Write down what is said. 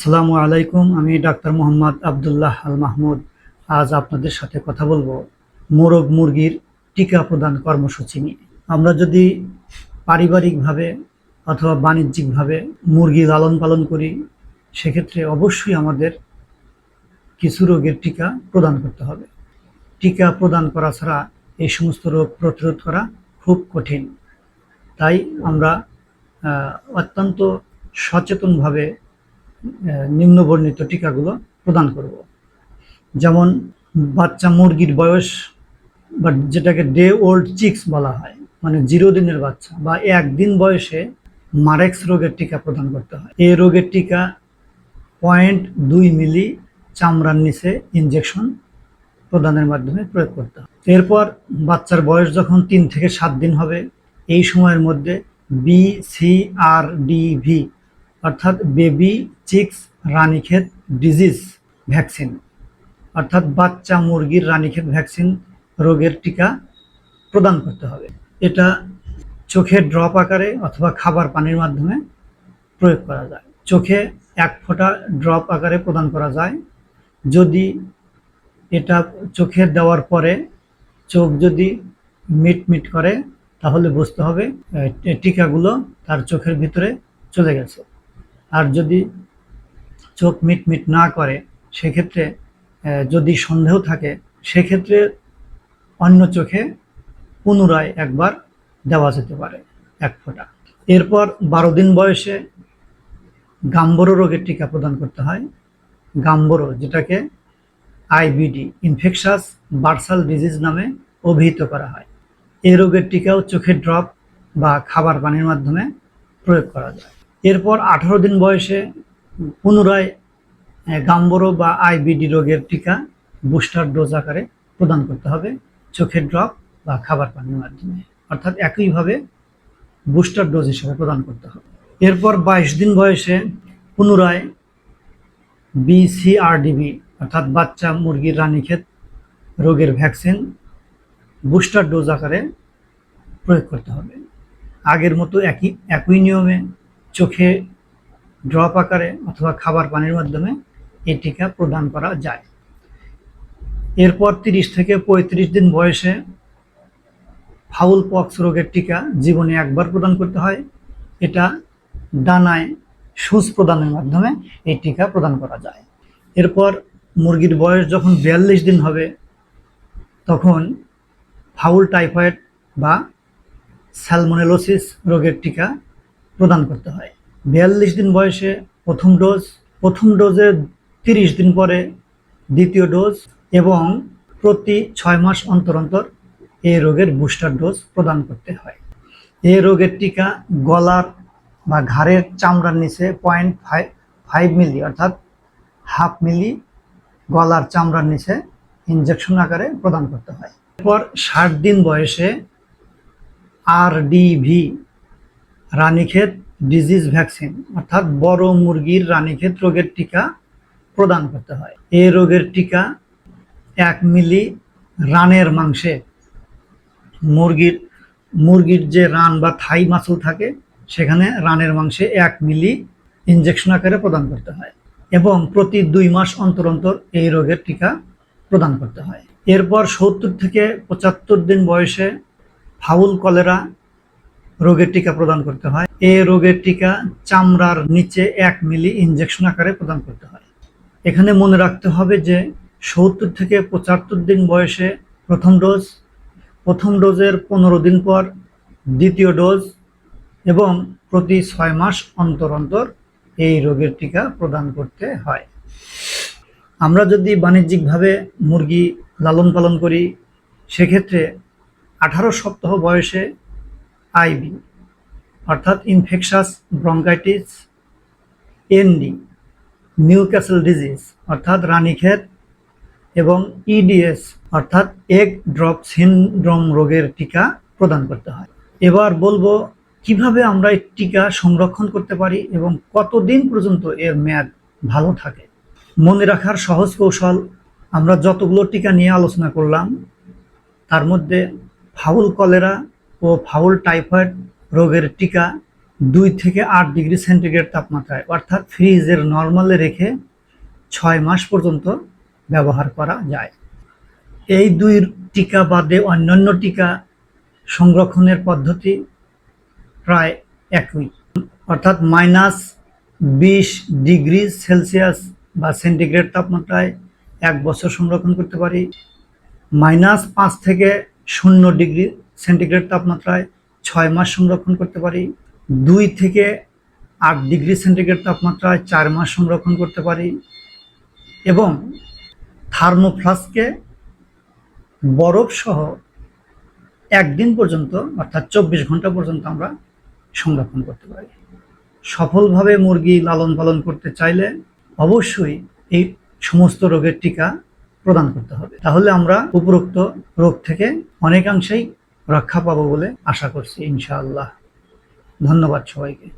আসসালামু আলাইকুম, আমি ডাক্তার মোহাম্মদ আবদুল্লাহ আল মাহমুদ। আজ আপনাদের সাথে কথা বলব মোরগ মুরগির টিকা প্রদান কর্মসূচি নিয়ে। আমরা যদি পারিবারিকভাবে অথবা বাণিজ্যিকভাবে মুরগি লালন পালন করি, সেক্ষেত্রে অবশ্যই আমাদের কিছু রোগের টিকা প্রদান করতে হবে। টিকা প্রদান করা ছাড়া এই সমস্ত রোগ প্রতিরোধ করা খুব কঠিন। তাই আমরা অত্যন্ত সচেতনভাবে নিম্নবর্ণিত টিকাগুলো প্রদান করব। যেমন বাচ্চা মুরগির বয়স বা যেটাকে ডে ওল্ড চিক্স বলা হয় মানে জিরো দিনের বাচ্চা বা একদিন বয়সে মারেক্স রোগের টিকা প্রদান করতে হয়। এই রোগের টিকা পয়েন্ট দুই মিলি চামড়ার নিচে ইনজেকশন প্রদানের মাধ্যমে প্রয়োগ করতে হয়। এরপর বাচ্চার বয়স যখন তিন থেকে সাত দিন হবে, এই সময়ের মধ্যে B C R D V অর্থাৎ baby chicks Ranikhet disease vaccine অর্থাৎ বাচ্চা মুরগির রানীক্ষেত ভ্যাকসিন রোগের টিকা প্রদান করতে হবে। এটা চোখের ড্রপ আকারে অথবা খাবার পানির মাধ্যমে প্রয়োগ করা যায়। চোখে এক ফোঁটা ড্রপ আকারে প্রদান করা যায়। যদি এটা চোখে দেওয়ার পরে চোখ যদি মিট মিট করে, তাহলে বুঝতে হবে টিকাগুলো তার চোখের ভিতরে চলে গেছে। আর যদি চোখ মিট মিট না করে, সেক্ষেত্রে যদি সন্দেহ থাকে, সেক্ষেত্রে অন্য চোখে পুনরায় একবার দেওয়া যেতে পারে, এক ফোঁটা। এরপর বারো দিন বয়সে গাম্বরো রোগের টিকা প্রদান করতে হয়। গাম্বরো, যেটাকে আইবিডি ইনফেকশাস বার্সাল ডিজিজ নামে অভিহিত করা হয়। এই রোগের টিকাও চোখের ড্রপ বা খাবার পানির মাধ্যমে প্রয়োগ করা যায়। এরপর আঠারো দিন বয়সে পুনরায় গাম্বরো বা আইবিডি রোগের টিকা বুস্টার ডোজ আকারে প্রদান করতে হবে চোখের ড্রপ বা খাবার পানির মাধ্যমে। অর্থাৎ একইভাবে বুস্টার ডোজ হিসেবে প্রদান করতে হবে। এরপর বাইশ দিন বয়সে পুনরায় বিসিআরডিবি অর্থাৎ বাচ্চা মুরগির রানীক্ষেত রোগের ভ্যাকসিন বুস্টার ডোজ আকারে প্রয়োগ করতে হবে। আগের মতো একই একই নিয়মে চোখে ড্রপ আকারে অথবা খাবার পানির মাধ্যমে এই টিকা প্রদান করা যায়। এরপর তিরিশ থেকে পঁয়ত্রিশ দিন বয়সে ফাউল পক্স রোগের টিকা জীবনে একবার প্রদান করতে হয়। এটা ডানায় সুচ প্রদানের মাধ্যমে এই টিকা প্রদান করা যায়। এরপর মুরগির বয়স যখন বিয়াল্লিশ দিন হবে, তখন ফাউল টাইফয়েড বা স্যালমোনেলোসিস রোগের টিকা প্রদান করতে হয়। বিয়াল্লিশ দিন বয়সে প্রথম ডোজ, প্রথম ডোজের তিরিশ দিন পরে দ্বিতীয় ডোজ এবং প্রতি ছয় মাস অন্তর অন্তর এই রোগের বুস্টার ডোজ প্রদান করতে হয়। এই রোগের টিকা গলার বা ঘাড়ের চামড়ার নিচে পয়েন্ট ফাইভ ফাইভ মিলি অর্থাৎ হাফ মিলি গলার চামড়ার নিচে ইঞ্জেকশন আকারে প্রদান করতে হয়। এরপর ষাট দিন বয়সে R D D V Ranikhet disease vaccine অর্থাৎ বড় মুরগির রানীক্ষেত রোগের টিকা প্রদান করতে হয়। এই রোগের টিকা এক মিলি রানের মাংসে মুরগির মুরগির যে রান বা থাই মাসল থাকে, সেখানে রানের মাংসে এক মিলি ইঞ্জেকশন আকারে প্রদান করতে হয় এবং প্রতি দুই মাস অন্তর অন্তর এই রোগের টিকা প্রদান করতে হয়। এরপর সত্তর থেকে পঁচাত্তর দিন বয়সে ফাউল কলেরা রোগের টিকা প্রদান করতে হয়। এই রোগের টিকা চামড়ার নিচে এক মিলি ইনজেকশন আকারে প্রদান করতে হয়। এখানে মনে রাখতে হবে যে সত্তর থেকে পঁচাত্তর দিন বয়সে প্রথম ডোজ, প্রথম ডোজের পনেরো দিন পর দ্বিতীয় ডোজ এবং প্রতি ছয় মাস অন্তর অন্তর এই রোগের টিকা প্রদান করতে হয়। আমরা যদি বাণিজ্যিকভাবে মুরগি লালন পালন করি, সেক্ষেত্রে আঠারো সপ্তাহ বয়সে আইবি, অর্থাৎ infectious bronchitis ND Newcastle disease অর্থাৎ রানীক্ষেত এবং ইডিএস অর্থাৎ এগ ড্রপ সিনড্রোম রোগের টিকা প্রদান করতে হয়। এবার বলব কীভাবে আমরা এই টিকা সংরক্ষণ করতে পারি এবং কতদিন পর্যন্ত এর মেয়াদ ভালো থাকে। মনে রাখার সহজ কৌশল, আমরা যতগুলো টিকা নিয়ে আলোচনা করলাম, তার মধ্যে ফাউল কলেরা ও ফাউল টাইফয়েড রোগের টিকা দুই থেকে আট ডিগ্রি সেন্টিগ্রেড তাপমাত্রায়, অর্থাৎ ফ্রিজের নর্মালে রেখে ছয় মাস পর্যন্ত ব্যবহার করা যায়। এই দুই টিকা বাদে অন্যান্য টিকা সংরক্ষণের পদ্ধতি প্রায় একই, অর্থাৎ মাইনাস বিশ ডিগ্রি সেলসিয়াস বা সেন্টিগ্রেড তাপমাত্রায় এক বছর সংরক্ষণ করতে পারি, মাইনাস পাঁচ থেকে শূন্য ডিগ্রি সেন্টিগ্রেড তাপমাত্রায় ছয় মাস সংরক্ষণ করতে পারি, দুই থেকে আট ডিগ্রি সেন্টিগ্রেড তাপমাত্রায় চার মাস সংরক্ষণ করতে পারি এবং থার্মোফ্লাস্কে বরফ সহ একদিন পর্যন্ত, অর্থাৎ চব্বিশ ঘণ্টা পর্যন্ত আমরা সংরক্ষণ করতে পারি। সফলভাবে মুরগি লালন পালন করতে চাইলে অবশ্যই এই সমস্ত রোগের টিকা প্রদান করতে হবে। তাহলে আমরা উপরোক্ত রোগ থেকে অনেকাংশেই রক্ষা পাবো বলে আশা করছি ইনশাআল্লাহ। ধন্যবাদ সবাইকে।